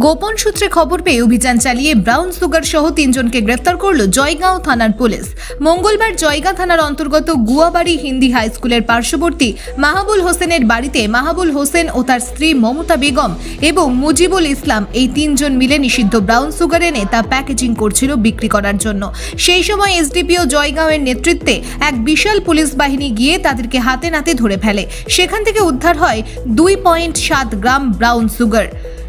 গোপন সূত্রে খবর পেয়ে অভিযান চালিয়ে ব্রাউন সুগার সহ তিনজনকে গ্রেফতার করল জয়গাঁও থানার পুলিশ। মঙ্গলবার জয়গাঁ থানার অন্তর্গত গুয়াবাড়ি হিন্দি হাই স্কুলের পার্শ্ববর্তী মাহাবুল হোসেনের বাড়িতে মাহাবুল হোসেন ও তার স্ত্রী মমতা বেগম এবং মুজিবুল ইসলাম এই তিনজন মিলে নিষিদ্ধ ব্রাউন সুগার এনে তা প্যাকেজিং করছিল বিক্রি করার জন্য। সেই সময় এসডিপিও জয়গাঁওয়ের নেতৃত্বে এক বিশাল পুলিশ বাহিনী গিয়ে তাদেরকে হাতে নাতে ধরে ফেলে। সেখান থেকে উদ্ধার হয় দুই পয়েন্ট সাত গ্রাম ব্রাউন সুগার।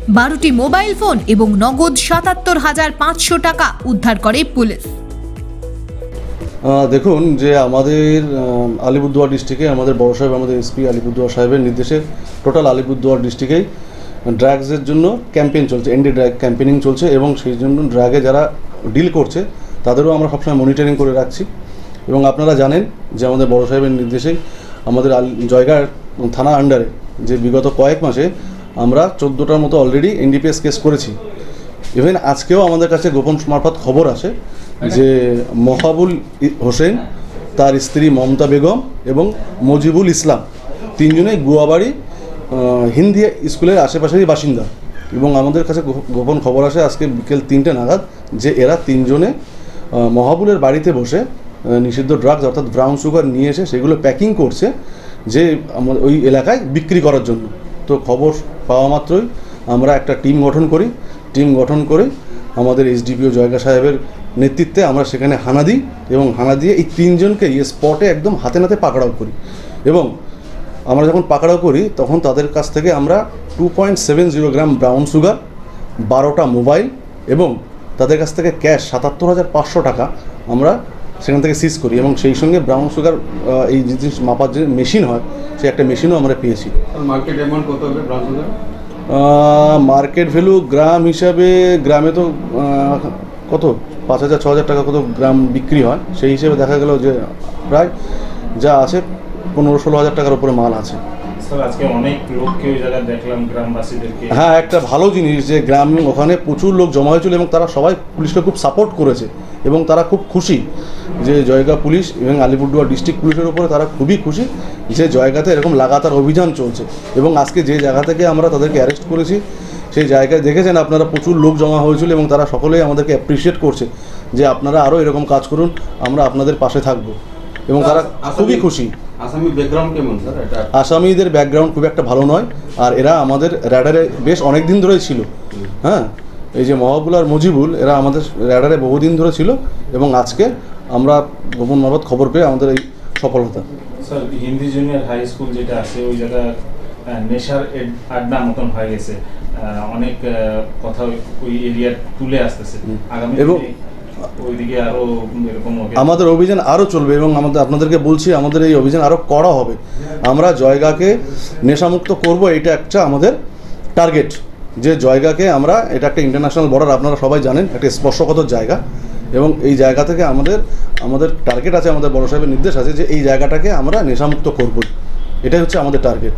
বারোটি মোবাইল ফোন এবং নগদ সাতাত্তর হাজার পাঁচশো টাকা উদ্ধার করে পুলিশ। দেখুন যে আমাদের আলিপুরদুয়ার ডিস্ট্রিক্টে আমাদের বড় সাহেব, আমাদের এসপি আলিপুরদুয়ার সাহেবের নির্দেশে টোটাল আলিপুরদুয়ার ডিস্ট্রিক্টেই ড্রাগসের জন্য ক্যাম্পেইন চলছে এনডি ড্রাগ ক্যাম্পেনিং চলছে এবং সেই জন্য ড্রাগে যারা ডিল করছে, তাদেরও আমরা সবসময় মনিটরিং করে রাখছি। এবং আপনারা জানেন যে আমাদের বড় সাহেবের নির্দেশে আমাদের জয়গার থানা আন্ডারে যে বিগত কয়েক মাসে আমরা চোদ্দোটার মতো অলরেডি এনডিপিএস কেস করেছি। ইভেন আজকেও আমাদের কাছে গোপন মারফত খবর আসে যে মহাবুল হোসেন, তার স্ত্রী মমতা বেগম এবং মজিবুল ইসলাম তিনজনেই গুয়াবাড়ি হিন্দি স্কুলের আশেপাশেরই বাসিন্দা। এবং আমাদের কাছে গোপন খবর আসে আজকে বিকেল তিনটে নাগাদ যে এরা তিনজনে মহাবুলের বাড়িতে বসে নিষিদ্ধ ড্রাগস অর্থাৎ ব্রাউন সুগার নিয়ে এসে সেগুলো প্যাকিং করছে যে আমাদের ওই এলাকায় বিক্রি করার জন্য। তো খবর পাওয়া মাত্রই আমরা একটা টিম গঠন করি। টিম গঠন করে আমাদের এসডিপিও জয়গা সাহেবের নেতৃত্বে আমরা সেখানে হানা দিই এবং হানা দিয়ে এই তিনজনকে এই স্পটে একদম হাতে নাতে পাকড়াও করি। এবং আমরা যখন পাকড়াও করি, তখন তাদের কাছ থেকে আমরা two point seven zero gram brown sugar বারোটা মোবাইল এবং তাদের কাছ থেকে ক্যাশ সাতাত্তর হাজার পাঁচশো টাকা আমরা সেখান থেকে সিজ করি এবং সেই সঙ্গে ব্রাউন সুগার এই জিনিস মাপার যে মেশিন হয় সেই একটা মেশিনও আমরা পেয়েছি। মার্কেট অ্যামাউন্ট কত হবে brown sugar market value gram হিসাবে গ্রামে তো কত? পাঁচ হাজার ছ হাজার টাকা কত গ্রাম বিক্রি হয়। সেই হিসেবে দেখা গেল যে প্রায় যা আছে পনেরো ষোলো হাজার টাকার উপরে মাল আছে। হ্যাঁ একটা ভালো জিনিস যে গ্রাম ওখানে প্রচুর লোক জমা হয়েছিল এবং তারা সবাই পুলিশকে খুব সাপোর্ট করেছে এবং তারা খুব খুশি যে জয়গা পুলিশ এবং আলিপুরদুয়ার ডিস্ট্রিক্ট পুলিশের উপরে তারা খুবই খুশি যে জয়গাতে এরকম লাগাতার অভিযান চলছে এবং আজকে যে জায়গা থেকে আমরা তাদেরকে অ্যারেস্ট করেছি সেই জায়গায় দেখেছেন আপনারা প্রচুর লোক জমা হয়েছিল এবং তারা সকলেই আমাদেরকে অ্যাপ্রিসিয়েট করছে যে আপনারা আরও এরকম কাজ করুন আমরা আপনাদের পাশে থাকব এবং তারা খুবই খুশি। আসামি ব্যাকগ্রাউন্ড কেমন স্যার এটা আসামিদের ব্যাকগ্রাউন্ড খুব একটা ভালো নয় আর এরা আমাদের র্যাডারে বেশ অনেক দিন ধরেই ছিল। হ্যাঁ? এই যে মহাবুল আর মজিবুল এরা আমাদের র্যাডারে বহুদিন ধরে ছিল এবং আজকে আমরা গোপন মারফত খবর পেয়ে আমাদের এই সফলতা। Sir Hindi junior high school যেটা আছে ওই জায়গা নেশার এড- আড্ডা মতন হয়ে গেছে। অনেক কথা ওই- ওই এরিয়া তুলে আসতেছে। আগামী আমাদের অভিযান আরও চলবে এবং আমাদের, আপনাদেরকে বলছি, আমাদের এই অভিযান আরও কড়া হবে। আমরা জয়গাকে নেশামুক্ত করব এটা একটা আমাদের টার্গেট যে জয়গাকে আমরা, এটা একটা ইন্টারন্যাশনাল বর্ডার আপনারা সবাই জানেন, একটা স্পর্শকাতর জায়গা। এবং এই জায়গা থেকে আমাদের আমাদের টার্গেট আছে, আমাদের বড় সাহেবের নির্দেশ আছে যে এই জায়গাটাকে আমরা নেশামুক্ত করবই। এটাই হচ্ছে আমাদের টার্গেট